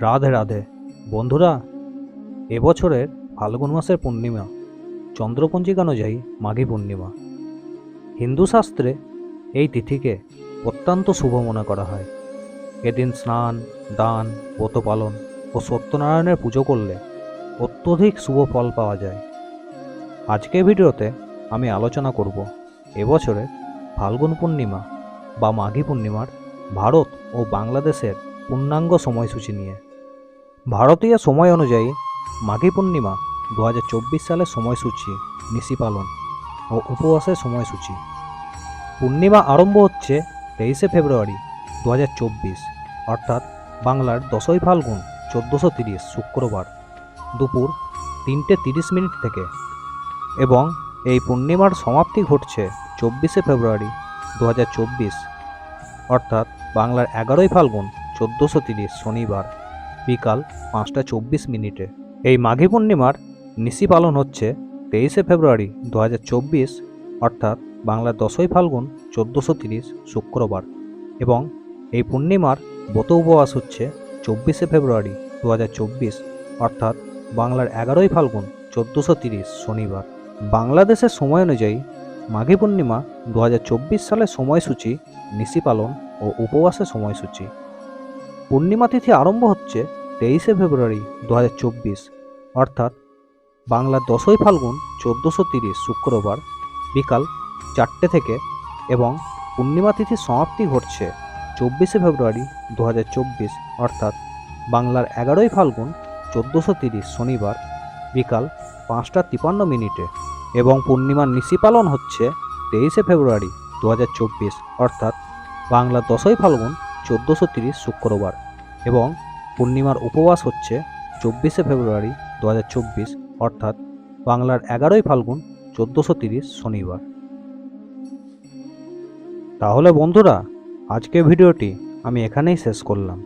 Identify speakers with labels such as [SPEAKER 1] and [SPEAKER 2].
[SPEAKER 1] রাধে রাধে। বন্ধুরা, এবছরের ফাল্গুন মাসের পূর্ণিমা, চন্দ্রপঞ্জিকা অনুযায়ী মাঘী পূর্ণিমা। হিন্দু শাস্ত্রে এই তিথিকে অত্যন্ত শুভ মনে করা হয়। এদিন স্নান, দান, ব্রত পালন ও সত্যনারায়ণের পুজো করলে অত্যধিক শুভ ফল পাওয়া যায়। আজকের ভিডিওতে আমি আলোচনা করব এবছরে ফাল্গুন পূর্ণিমা বা মাঘী পূর্ণিমার ভারত ও বাংলাদেশের পূর্ণাঙ্গ সময়সূচি নিয়ে। ভারতীয় সময় অনুযায়ী মাঘী পূর্ণিমা দু হাজার চব্বিশ সালের সময়সূচি নিশি পালন ও উপবাসের সময়সূচি। পূর্ণিমা আরম্ভ হচ্ছে তেইশে ফেব্রুয়ারি দু হাজার চব্বিশ, অর্থাৎ বাংলার দশই ফাল্গুন চোদ্দোশো তিরিশ, শুক্রবার দুপুর তিনটে তিরিশ মিনিট থেকে এবং এই পূর্ণিমার সমাপ্তি ঘটছে চব্বিশে ফেব্রুয়ারি দু হাজার চব্বিশ, অর্থাৎ বাংলার এগারোই ফাল্গুন চোদ্দোশো তিরিশ, শনিবার। বিকাল পাঁচটা চব্বিশ মিনিটে। এই মাঘী পূর্ণিমার নিশি পালন হচ্ছে তেইশে ফেব্রুয়ারি দু হাজার চব্বিশ, অর্থাৎ বাংলার দশই ফাল্গুন চোদ্দোশো তিরিশ শুক্রবার। এবং এই পূর্ণিমার ব্রত উপবাস হচ্ছে চব্বিশে ফেব্রুয়ারি দু হাজার চব্বিশ, অর্থাৎ বাংলার এগারোই ফাল্গুন চোদ্দোশো তিরিশ শনিবার। বাংলাদেশের সময় অনুযায়ী মাঘী পূর্ণিমা দু হাজার চব্বিশ সালের সময়সূচি নিশি পালন ও উপবাসের সময়সূচি। পূর্ণিমা তিথি আরম্ভ হচ্ছে তেইশে ফেব্রুয়ারি দু হাজার চব্বিশ, অর্থাৎ বাংলার দশই ফাল্গুন চোদ্দোশো তিরিশ শুক্রবার বিকাল চারটে থেকে এবং পূর্ণিমা তিথির সমাপ্তি ঘটছে চব্বিশে ফেব্রুয়ারি দু হাজার চব্বিশ, অর্থাৎ বাংলার এগারোই ফাল্গুন চোদ্দোশো তিরিশ শনিবার বিকাল পাঁচটা তিপান্ন মিনিটে এবং পূর্ণিমার নিশি পালন হচ্ছে তেইশে ফেব্রুয়ারি দু হাজার চব্বিশ, অর্থাৎ বাংলা দশই ফাল্গুন চোদ্দোশো তিরিশ শুক্রবার এবং পূর্ণিমার উপবাস হচ্ছে চব্বিশে ফেব্রুয়ারি দু হাজার চব্বিশ, অর্থাৎ বাংলার এগারোই ফাল্গুন চোদ্দোশো তিরিশ শনিবার। তাহলে বন্ধুরা আজকে ভিডিওটি আমি এখানেই শেষ করলাম।